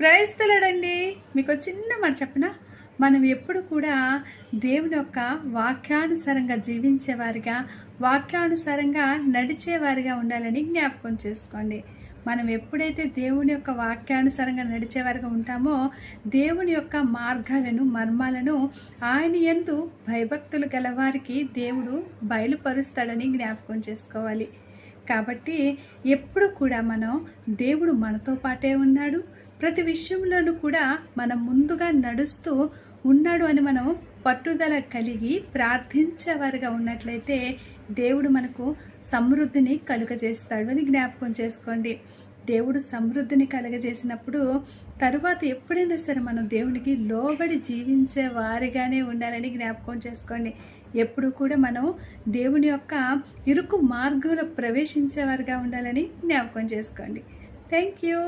ప్రయత్నలండి మీకు చిన్న మాట చెప్పనా? మనం ఎప్పుడు కూడా దేవుని యొక్క వాక్యానుసారంగా జీవించేవారిగా వాక్యానుసారంగా నడిచేవారిగా ఉండాలని జ్ఞాపకం చేసుకోండి. మనం ఎప్పుడైతే దేవుని యొక్క వాక్యానుసారంగా నడిచేవారిగా ఉంటామో దేవుని యొక్క మార్గాలను మర్మాలను ఆయన ఎందు భయభక్తులు గలవారికి దేవుడు బయలుపరుస్తాడని జ్ఞాపకం చేసుకోవాలి. కాబట్టి ఎప్పుడు కూడా మనం దేవుడు మనతో పాటే ఉన్నాడు. ప్రతి విషయంలోనూ కూడా మనం ముందుగా నడుస్తూ ఉన్నాడు అని మనం పట్టుదల కలిగి ప్రార్థించేవారిగా ఉన్నట్లయితే దేవుడు మనకు సమృద్ధిని కలుగజేస్తాడు అని జ్ఞాపకం చేసుకోండి. దేవుడు సమృద్ధిని కలుగజేసినప్పుడు తరువాత ఎప్పుడైనా సరే మనం దేవునికి లోబడి జీవించే వారిగానే ఉండాలని జ్ఞాపకం చేసుకోండి. ఎప్పుడు కూడా మనం దేవుని యొక్క ఇరుకు మార్గంలో ప్రవేశించేవారిగా ఉండాలని జ్ఞాపకం చేసుకోండి. Thank you